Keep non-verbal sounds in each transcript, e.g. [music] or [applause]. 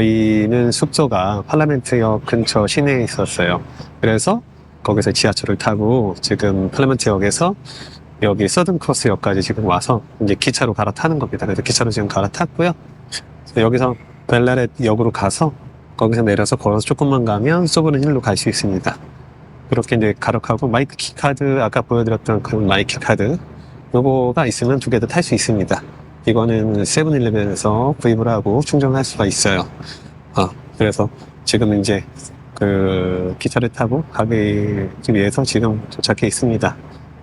저희는 숙소가 팔라멘트역 근처 시내에 있었어요. 그래서 거기서 지하철을 타고 지금 팔라멘트역에서 여기 서든크로스역까지 지금 와서 이제 기차로 갈아타는 겁니다. 그래서 기차로 지금 갈아탔고요. 여기서 벨라렛 역으로 가서 거기서 내려서 걸어서 조금만 가면 소브른 힐로 갈 수 있습니다. 그렇게 이제 가락하고 마이크 키카드 아까 보여드렸던 그 마이크 카드 요거가 있으면 두 개 다 탈 수 있습니다. 이거는 세븐일레븐에서 구입을 하고 충전할 수가 있어요. 어, 그래서 지금 이제 그 기차를 타고 가기 위해서 지금 도착해 있습니다.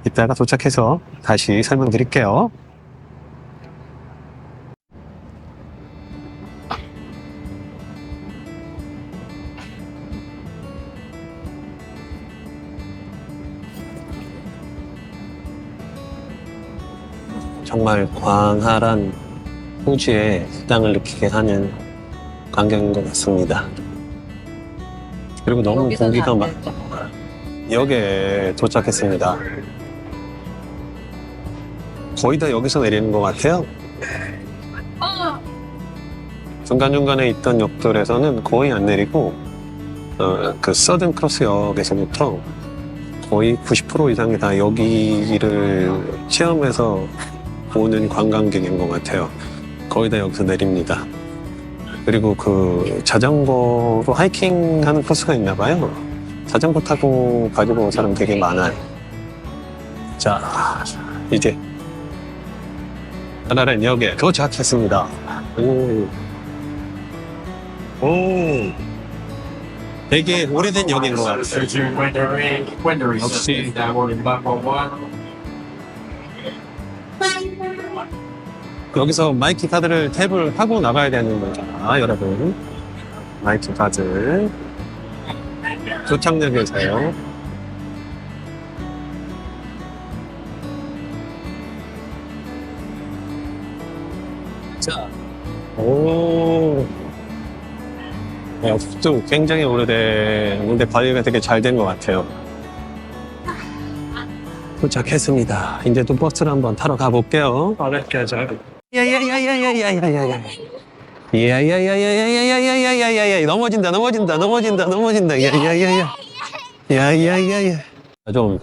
이따가 도착해서 다시 설명드릴게요. 정말 광활한 호주의 땅을 느끼게 하는 광경인 것 같습니다. 그리고 너무 공기가 막 역에 도착했습니다. 거의 다 여기서 내리는 것 같아요. 중간중간에 있던 역들에서는 거의 안 내리고 어, 그 서든 크로스 역에서부터 거의 90% 이상이 다 여기를 체험해서 오는 관광객인 것 같아요. 거의 다 여기서 내립니다. 그리고 그 자전거로 하이킹 하는 코스가 있나 봐요. 자전거 타고 가지고 온 사람 되게 많아요. 자, 이제 하나는 역에 도착했습니다. 오. 오. 되게 오래된 역인 것 같아요. 역시. 여기서 마이키 카드를 탭을 하고 나가야 되는 거잖아, 여러분. 마이키 카드. 도착역에서요. 자, 오. 역도 굉장히 오래된, 근데 관리가 되게 잘 된 것 같아요. 도착했습니다. 이제 또 버스를 한번 타러 가볼게요. 야 야야야야야야야야야. 야야야야야야야야야야야. 넘어진다, 넘어진다, 넘어진다, 넘어진다. 야야야야. 야야야야. 좀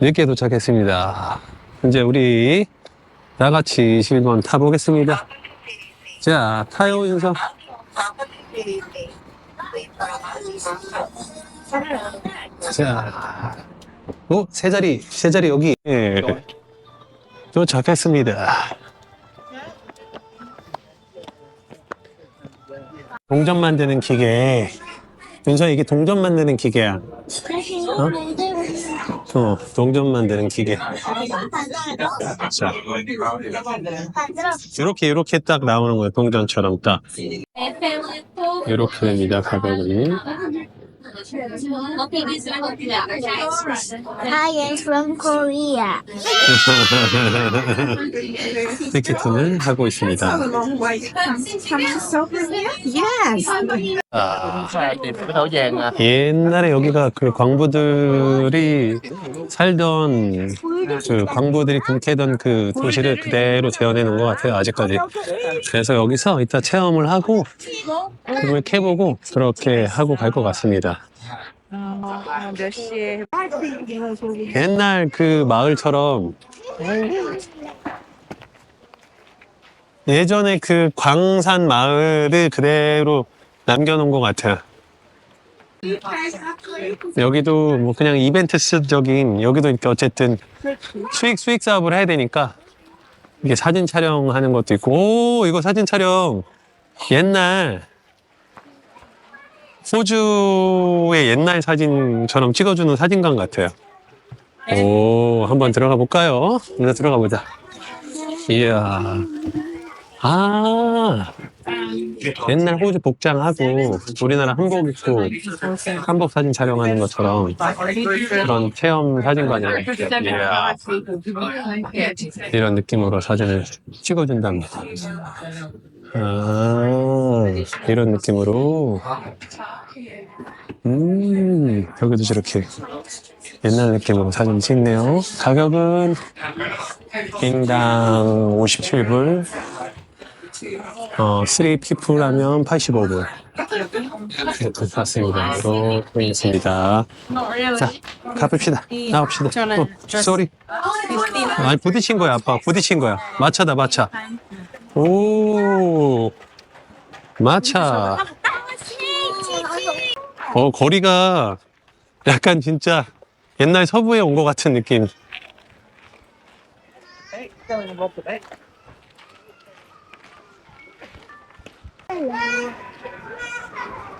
늦게 도착했습니다. 이제 우리 다 같이 실번 타보겠습니다. 자, 타요, 윤서. 자, 어, 세 자리, 세 자리 여기. 예. 도착했습니다. 동전 만드는 기계. 윤서 이게 동전 만드는 기계야. 어, 동전 만드는 기계. 자, 이렇게 이렇게 딱 나오는 거예요. 동전처럼 딱. 이렇게 됩니다. 가격은. I am from Korea. 티켓팅을 하고 있습니다. Yes. 아, cái thổ vàng à. 옛날에 여기가 그 광부들이 살던 그 광부들이 금캐던 그 도시를 그대로 재현해 놓은 것 같아요 아직까지 그래서 여기서 이따 체험을 하고 금을 캐보고 그렇게 하고 갈 것 같습니다 몇 시에 옛날 그 마을처럼 예전에 그 광산 마을을 그대로 남겨놓은 것 같아요 여기도 뭐 그냥 이벤트적인 여기도 이렇게 어쨌든 수익 수익 사업을 해야 되니까 이게 사진 촬영하는 것도 있고 오 이거 사진 촬영 옛날 호주의 옛날 사진처럼 찍어주는 사진관 같아요. 오 한번 들어가 볼까요? 들어가 보자. 이야 아 옛날 호주 복장하고 우리나라 한복 입고 한복 사진 촬영하는 것처럼 그런 체험. 이야, 이런 느낌으로 사진을 찍어준답니다. 아, 이런 느낌으로. 음, 여기도 저렇게 옛날 느낌으로 사진 찍네요. 가격은 인당 57불. 어, 3 people 하면 85불. 네, 맞습니다. 이렇게 있습니다. 자, 가봅시다. 나옵시다. 어, 쏘리. 아니, 부딪힌 거야, 아빠. 부딪힌 거야. 마차다, 마차. 오, 마차. 어, 거리가 약간 진짜 옛날 서부에 온 것 같은 느낌.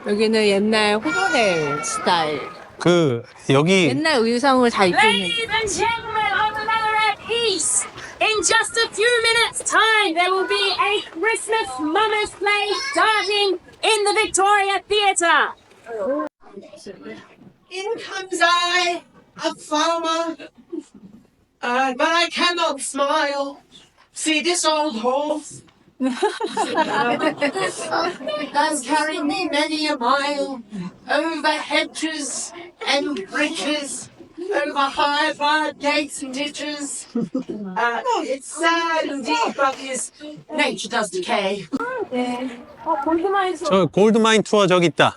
여기는 옛날 호텔 스타일. 그, 여기, 옛날 의상을 다 입고 있는. Ladies and gentlemen of the Mother at Peace, in just a few minutes' time, there will be a Christmas Mummers Play starting in the Victoria Theatre. In comes I, a farmer, uh, but I cannot smile. See this old horse has carried me many a mile over hedges and bridges, over high barred gates and ditches. Uh, it's sad indeed, but his nature does decay. 저 골드마인 투어 저기 있다.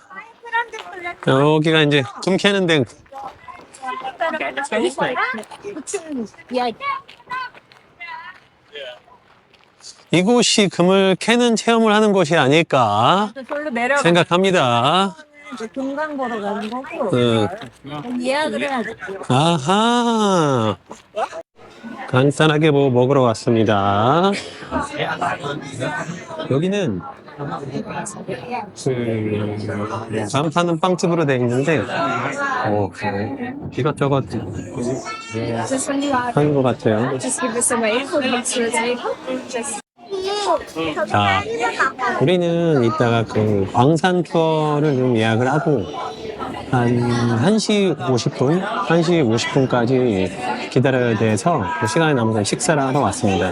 여기가 이제 금 캐는 데. 이곳이 금을 캐는 체험을 하는 곳이 아닐까 내려가 생각합니다. 금강 보러 가는 거고 음. 예약을 해야 돼. 아하. 간단하게 뭐 먹으러 왔습니다. 여기는 그 간파는 빵집으로 돼 있는데 어, 이것저것 하는 것 같아요. 자, 우리는 이따가 그 광산 투어를 좀 예약을 하고 한 1시 50분, 1시 50분까지 기다려야 돼서 그 시간이 남아서 식사를 하러 왔습니다.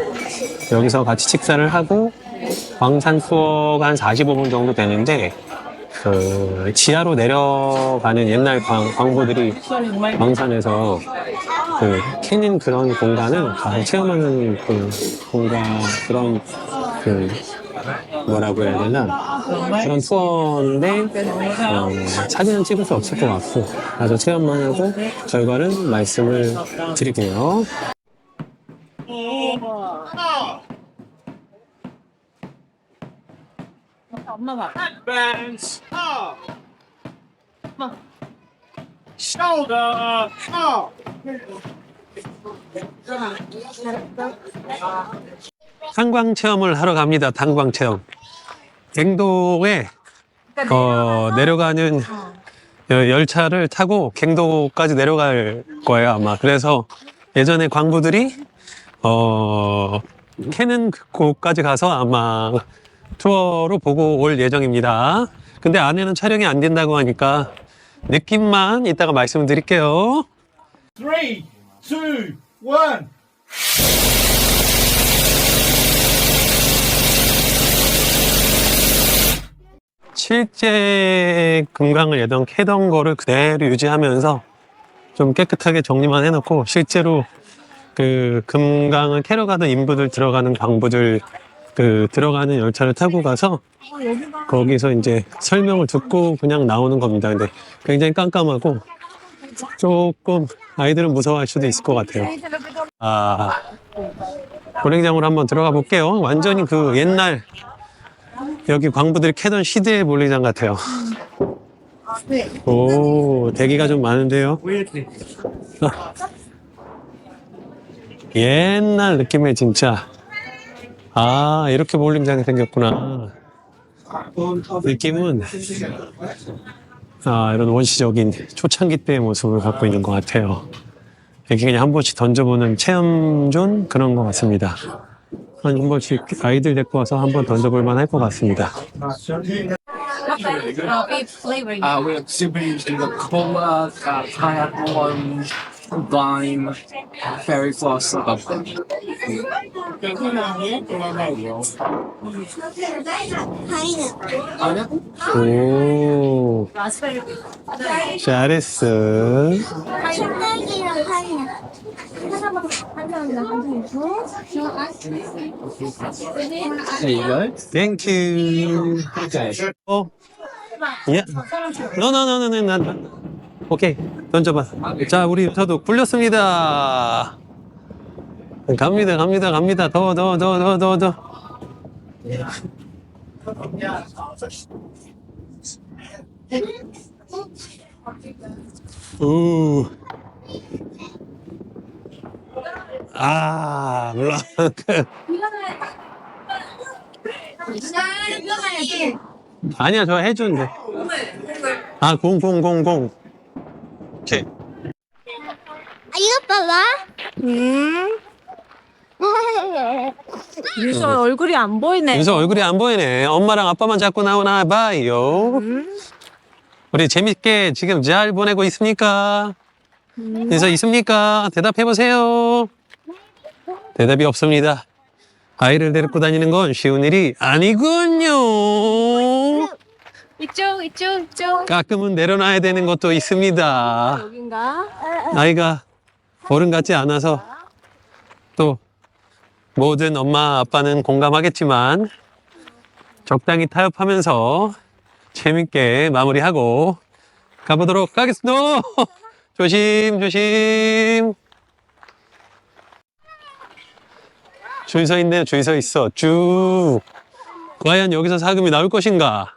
여기서 같이 식사를 하고 광산 투어가 한 45분 정도 되는데 그 지하로 내려가는 옛날 광, 광부들이 광산에서 그 캐는 그런 공간을 가서 체험하는 그 공간 그런 그 뭐라고 해야 되나 그런 투어인데 어, 사진은 찍을 수 없을 것 같고 가서 체험만 하고 결과를 말씀을 드릴게요. 엄마 봐. Bands up. Shoulder up. 탄광 체험을 하러 갑니다. 탄광 체험. 갱도에 어, 내려가는 여- 열차를 타고 갱도까지 내려갈 거예요 아마. 그래서 예전에 광부들이 어, 캐는 곳까지 가서 아마 투어로 보고 올 예정입니다. 근데 안에는 촬영이 안 된다고 하니까 느낌만 이따가 말씀드릴게요. Three, two, one. 실제 금강을 예전 캐던 거를 그대로 유지하면서 좀 깨끗하게 정리만 해놓고 실제로 그 금강을 캐러 가던 인부들 들어가는 광부들 그 들어가는 열차를 타고 가서 거기서 이제 설명을 듣고 그냥 나오는 겁니다. 근데 굉장히 깜깜하고 조금 아이들은 무서워할 수도 있을 것 같아요. 아, 고랭장으로 한번 들어가 볼게요. 완전히 그 옛날 여기 광부들이 캐던 시대의 볼링장 같아요. 오, 대기가 좀 많은데요. [laughs] 옛날 느낌의 진짜. 아, 이렇게 볼링장이 생겼구나. 느낌은, 아, 이런 원시적인 초창기 때의 모습을 갖고 있는 것 같아요. 이렇게 그냥 한 번씩 던져보는 체험존 그런 것 같습니다. 한, 한 번씩 아이들 데리고 와서 한번 던져볼 만할 것 같습니다. Uh, the cola, uh, pineapple, lime, berry floss. 오, 라스베리 잘했어. 딸기랑 파인애플. There you go. 땡큐. Okay. 어? 예? 너너너너너 오케이 던져봐. 자 우리 저도 굴렸습니다. 갑니다 갑니다 갑니다 더 더 더 더 더 더. 우. 아 물론 그 아니야 저 해주는데. 아공공공 공. 오케이. 아, 이거 봐봐. 음. 윤서 얼굴이 안 보이네. 윤서 얼굴이 안 보이네. 엄마랑 아빠만 자꾸 나오나 봐요. 우리 재밌게 지금 잘 보내고 있습니까? 윤서 있습니까? 대답해 보세요. 대답이 없습니다. 아이를 데리고 다니는 건 쉬운 일이 아니군요. 이쪽 이쪽 이쪽. 가끔은 내려놔야 되는 것도 있습니다. 여긴가? 아이가 어른 같지 않아서 또 모든 엄마 아빠는 공감하겠지만 적당히 타협하면서 재밌게 마무리하고 가보도록 하겠습니다. 조심 조심. 줄 서 있네요. 줄 서 있어. 쭉. 과연 여기서 사금이 나올 것인가?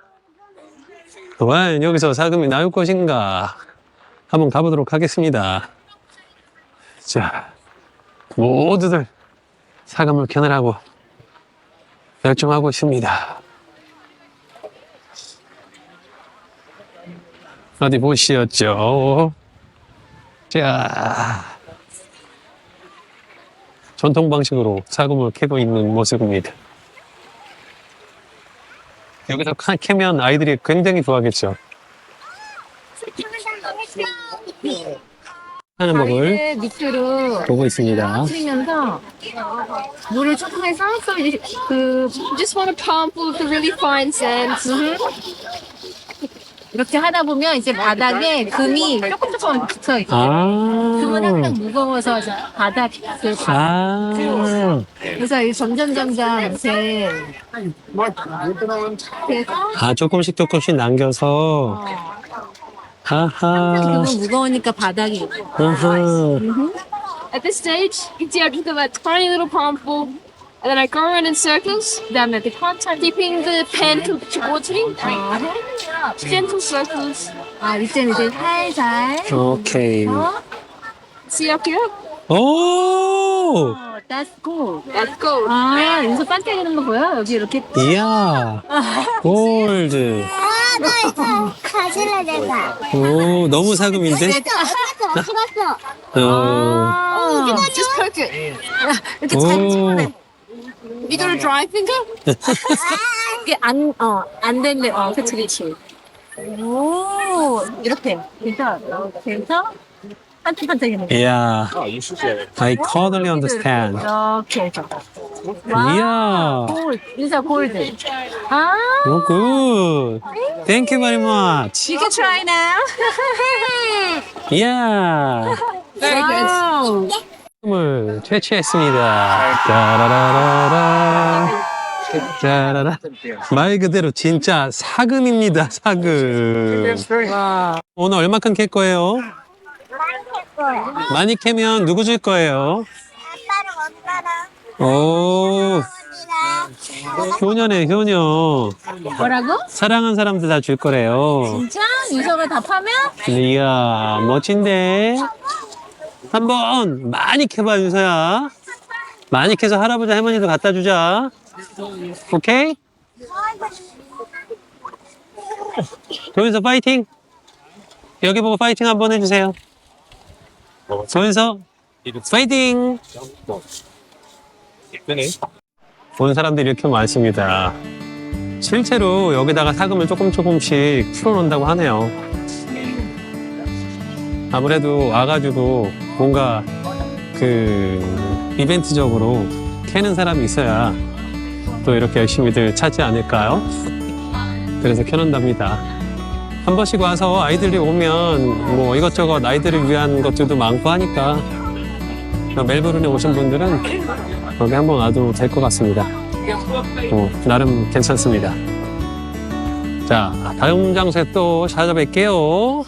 과연 여기서 사금이 나올 것인가? 한번 가보도록 하겠습니다. 자, 모두들 사과물 켜내라고 열중하고 있습니다. 어디 보시었죠? 자, 전통 방식으로 사과물 캐고 있는 모습입니다. 여기서 카- 캐면 아이들이 굉장히 좋아하겠죠. 하는 법을 아이를 밑으로 보고 있습니다. 치면서 물을 조금 해서 그 just want to pump with the really fine sand. 이렇게 하다 보면 이제 바닥에 금이 조금 조금 붙어 있고 금은 항상 아, 무거워서 바닥 그 바- 아, 그래서 점점 점점 이제 그래서 아, 조금씩 조금씩 남겨서. 하하, 금은 무거우니까 바닥이 하하. At this stage, you can see I just have a tiny little palmful, and then I go around in circles. Then at the contact, keeping the pen to watering. Gentle circles. 아, 이때는 이제 살살. 오케이. See up here? 오! That's cool. That's cool. 아, 여기서 반짝이는 거 보여? 여기 이렇게. 이야, 골드. 아, 나 이거 가질래, 내가. 오, 너무 사금인데? 찍었어. 어, 아, just poke it. 이렇게 잘 오, 찍어내. You got a dry finger? 이게 안, 어, 안 된대. 어, 그치, 그치. 오, 이렇게. 해서, 반짝반짝이는 거. 이야. I totally understand. 이렇게 해서. 이야. 골, 인사 골드. 아, 오, 굿. Thank you very much. you can try now. 이야. Very good. 을 채취했습니다. 짜라라라라. 짜라라. 말 그대로 진짜 사금입니다, 사금. 오늘 얼마큼 캘 거예요? 많이 캐면 누구 줄 거예요? 아빠랑 엄마랑 오, 효녀네, 효녀. 뭐라고? 사랑한 사람들 다 줄 거래요. 진짜? 윤서가 답하면? 이야, 멋진데? 한번 많이 캐봐, 윤서야. 많이 캐서 할아버지, 할머니도 갖다 주자. 오케이? 조윤서 파이팅! 여기 보고 파이팅 한번 해주세요. 조윤서, 파이팅! 본 사람들이 이렇게 많습니다. 실제로 여기다가 사금을 조금 조금씩 풀어놓는다고 하네요. 아무래도 와가지고 뭔가 그 이벤트적으로 켜는 사람이 있어야 또 이렇게 열심히들 찾지 않을까요? 그래서 켜놓는답니다. 한 번씩 와서 아이들이 오면 뭐 이것저것 아이들을 위한 것들도 많고 하니까 멜버른에 오신 분들은 여기 한번 와도 될 것 같습니다. 어, 나름 괜찮습니다. 자, 다음 장소에 또 찾아뵐게요.